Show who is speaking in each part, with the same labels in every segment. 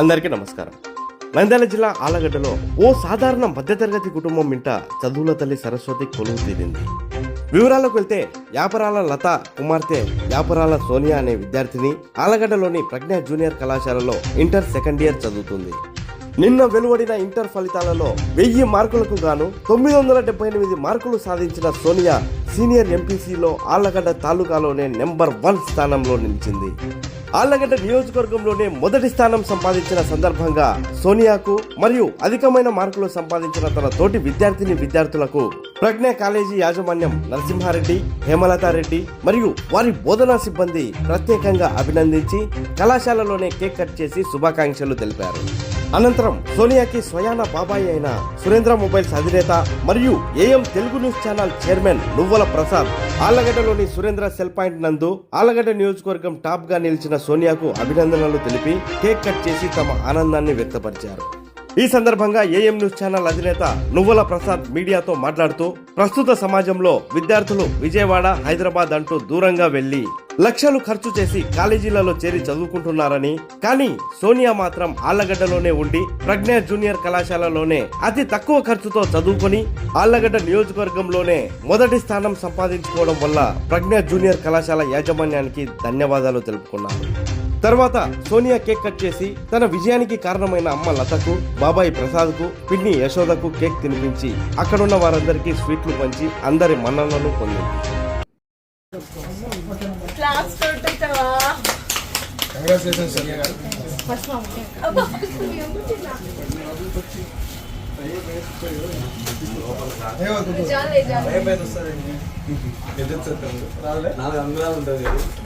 Speaker 1: అందరికీ నమస్కారం. నంద్యాల జిల్లా ఆలగడ్డలో ఓ సాధారణ మధ్యతరగతి కుటుంబం ఇంట చదువుల తల్లి సరస్వతి కొలువు తీరింది. వివరాలకు వెళ్తే యాపరాల లత కుమార్తె యాపరాల సోనియా అనే విద్యార్థిని ఆలగడ్డలోని ప్రజ్ఞా జూనియర్ కళాశాలలో ఇంటర్ సెకండ్ ఇయర్ చదువుతుంది. నిన్న వెలువడిన ఇంటర్ ఫలితాలలో వెయ్యి మార్కులకు గాను తొమ్మిది వందల డెబ్బై ఎనిమిది మార్కులు సాధించిన సోనియా సీనియర్ ఎంపీసీలో ఆళ్ళగడ్డ తాలూకాలోనే నెంబర్ వన్ స్థానంలో నిలిచింది. ఆళ్ళగడ్డ నియోజకవర్గంలోనే మొదటి స్థానం సంపాదించిన సందర్భంగా సోనియాకు మరియు అధికమైన మార్కులు సంపాదించిన తన తోటి విద్యార్థిని విద్యార్థులకు ప్రజ్ఞ కాలేజీ యాజమాన్యం నరసింహారెడ్డి హేమలతారెడ్డి మరియు వారి బోధనా సిబ్బంది ప్రత్యేకంగా అభినందించి కళాశాలలోనే కేక్ కట్ చేసి శుభాకాంక్షలు తెలిపారు. అనంతరం సోనియాకి స్వయాన బాబాయి అయిన సురేంద్ర మొబైల్స్ అధినేత మరియు AM Telugu news channel chairman Nuvvala Prasad. ఆళ్ళగడ్డలోని Surendra cell point నందు ఆళ్ళగడ్డ నియోజకవర్గం టాప్గా నిలిచిన సోనియాకు అభినందనలు తెలిపి కేక్ కట్ చేసి తమ ఆనందాన్ని వ్యక్తపరిచారు. ఈ సందర్భంగా ఏఎం న్యూస్ ఛానల్ అధినేత నువ్వుల ప్రసాద్ మీడియాతో మాట్లాడుతూ ప్రస్తుత సమాజంలో విద్యార్థులు విజయవాడ హైదరాబాద్ అంటూ దూరంగా వెళ్ళి లక్షలు ఖర్చు చేసి కాలేజీలలో చేరి చదువుకుంటున్నారని కానీ సోనియా మాత్రం ఆళ్ళగడ్డలోనే ఉండి ప్రజ్ఞా జూనియర్ కళాశాలలోనే అతి తక్కువ ఖర్చుతో చదువుకొని ఆళ్ళగడ్డ నియోజకవర్గంలోనే మొదటి స్థానం సంపాదించుకోవడం వల్ల ప్రజ్ఞా జూనియర్ కళాశాల యాజమాన్యానికి ధన్యవాదాలు తెలుపుకున్నారు తర్వాత సోనియా కేక్ కట్ చేసి తన విజయానికి కారణమైన అమ్మ లతకు బాబాయ్ ప్రసాద్కు పిన్ని యశోదకు కేక్ తినిపించి అక్కడున్న వారందరికీ స్వీట్లు పంచి అందరి మన్ననలు పొందింది.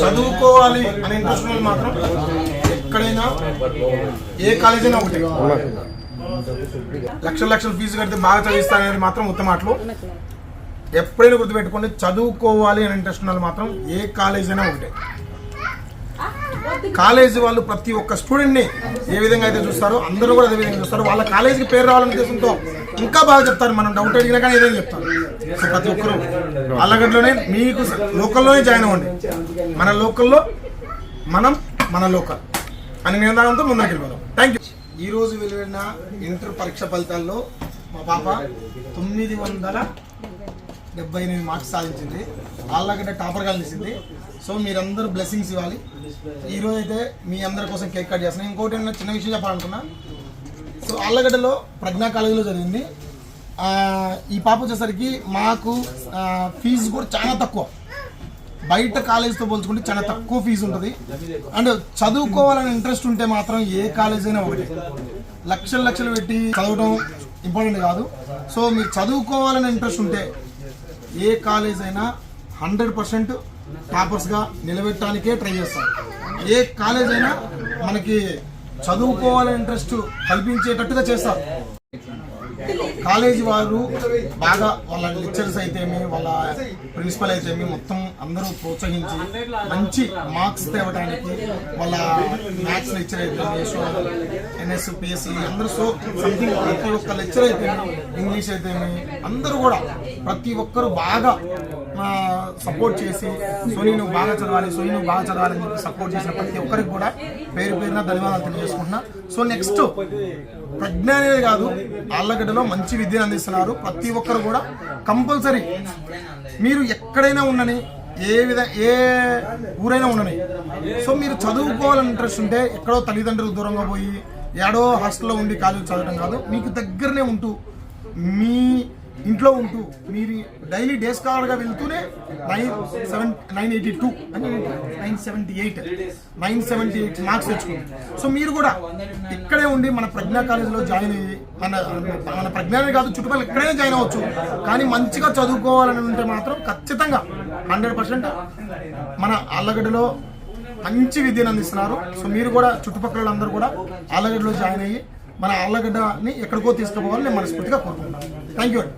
Speaker 2: చదువుకోవాలి అనే ఇంట్రెస్ట్ ఉన్న మాత్రం ఎక్కడైనా ఏ కాలేజ్ అయినా ఒకటి. లక్షల లక్షల ఫీజు కడితే బాగా చదివిస్తాననేది మాత్రం ఉత్తమ మాటలు. ఎప్పుడైనా గుర్తుపెట్టుకోండి చదువుకోవాలి అని ఇంట్రెస్ట్ ఉన్న వాళ్ళు మాత్రం ఏ కాలేజ్ అయినా ఒకటే. కాలేజీ వాళ్ళు ప్రతి ఒక్క స్టూడెంట్ని ఏ విధంగా అయితే చూస్తారో అందరూ కూడా అదే విధంగా చూస్తారు. వాళ్ళ కాలేజీకి పేరు రావాలనే ఉద్దేశంతో ఇంకా బాగా చెప్తారు. మనం డౌట్ అడిగినా కానీ ఏదైనా చెప్తారు? సో ప్రతి ఒక్కరు అల్లగడ్డలోనే మీకు లోకల్లోనే జాయిన్ అవ్వండి. మన లోకల్లో మనం మన లోకల్. అని నిర్ణయంతో ముందుకు వెళ్ళిపోదాం. థ్యాంక్ యూ ఈ రోజు వెలువడిన ఇంటర్ పరీక్ష ఫలితాల్లో మా పాప తొమ్మిది వందల డెబ్బై ఎనిమిది మార్క్స్ సాధించింది. వాళ్ళకంటే టాపర్గా నిలిచింది సో మీరందరూ బ్లెస్సింగ్స్ ఇవ్వాలి. ఈ రోజు అయితే మీ అందరి కోసం కేక్ కట్ చేస్తున్నాను ఇంకోటి ఏంటంటే చిన్న విషయం చెప్పాలనుకున్నా? సో ఆళ్ళగడ్డలో ప్రజ్ఞా కాలేజీలో ఆ, ఈ పాప వచ్చేసరికి మాకు ఫీజు కూడా చాలా తక్కువ. బయట కాలేజీతో పోల్చుకుంటే చాలా తక్కువ ఫీజు ఉంటుంది. అండ్ చదువుకోవాలని ఇంట్రెస్ట్ ఉంటే మాత్రం ఏ కాలేజ్ అయినా ఒకటి. లక్షలు లక్షలు పెట్టి చదవడం ఇంపార్టెంట్ కాదు. సో మీరు చదువుకోవాలని ఇంట్రెస్ట్ ఉంటే ఏ కాలేజ్ అయినా హండ్రెడ్ పర్సెంట్ టాపర్స్గా నిలబెట్టడానికే ట్రై చేస్తారు ఏ కాలేజ్ అయినా మనకి చదువుకోవాలనే ఇంట్రెస్ట్ కల్పించేటట్టుగా చేస్తారు కాలేజీ వారు బాగా వాళ్ళ లెక్చర్స్ అయితేమి వాళ్ళ ప్రిన్సిపల్ అయితేమి మొత్తం అందరూ ప్రోత్సహించి మంచి మార్క్స్ తేవడానికి వాళ్ళ మ్యాథ్స్ లెక్చర్ అయితేమి సో ఎన్ఎస్ పిఎస్సి అందరూ సో సంథింగ్ ప్రతి ఒక్క లెక్చర్ అయితేమి ఇంగ్లీష్ అయితేమి అందరూ కూడా ప్రతి ఒక్కరు బాగా సపోర్ట్ చేసి సోనీ నువ్వు బాగా చదవాలి సోనీ నువ్వు బాగా చదవాలి అని చెప్పి సపోర్ట్ చేసిన ప్రతి ఒక్కరికి కూడా పేరు పేరున ధన్యవాదాలు తెలియజేసుకుంటున్నా. సో నెక్స్ట్ ప్రజ్ఞానే కాదు ఆళ్ళగడ్డలో మంచి విద్యను అందిస్తున్నారు. ప్రతి ఒక్కరు కూడా కంపల్సరీ మీరు ఎక్కడైనా ఉండని ఏ విధ ఏ ఊరైనా ఉండని సో మీరు చదువుకోవాలని ఇంట్రెస్ట్ ఉంటే ఎక్కడో తల్లిదండ్రులు దూరంగా పోయి ఏడో హాస్టల్లో ఉండి కాలేజీ చదవడం కాదు మీకు దగ్గరనే ఉంటూ మీ ఇంట్లో ఉంటూ మీరు డైలీ డే స్కాలర్గా వెళ్తూనే nine seven nine eighty two అని nine seventy eight nine seventy eight marks తెచ్చుకుంది సో మీరు కూడా ఇక్కడే ఉండి మన ప్రజ్ఞా కాలేజీలో జాయిన్ అయ్యి మన మన ప్రజ్ఞానే కాదు చుట్టుపక్కల ఎక్కడైనా జాయిన్ అవ్వచ్చు. కానీ మంచిగా చదువుకోవాలని ఉంటే మాత్రం ఖచ్చితంగా హండ్రెడ్ పర్సెంట్ మన ఆళ్ళగడ్డలో మంచి విద్యను అందిస్తున్నారు. సో మీరు కూడా చుట్టుపక్కల అందరూ కూడా ఆళ్ళగడ్డలో జాయిన్ అయ్యి మన ఆళ్ళగడ్డని ఎక్కడికో తీసుకుపోవాలని నేను మనస్ఫూర్తిగా కోరుకుంటున్నాను. థ్యాంక్ యూ అండి.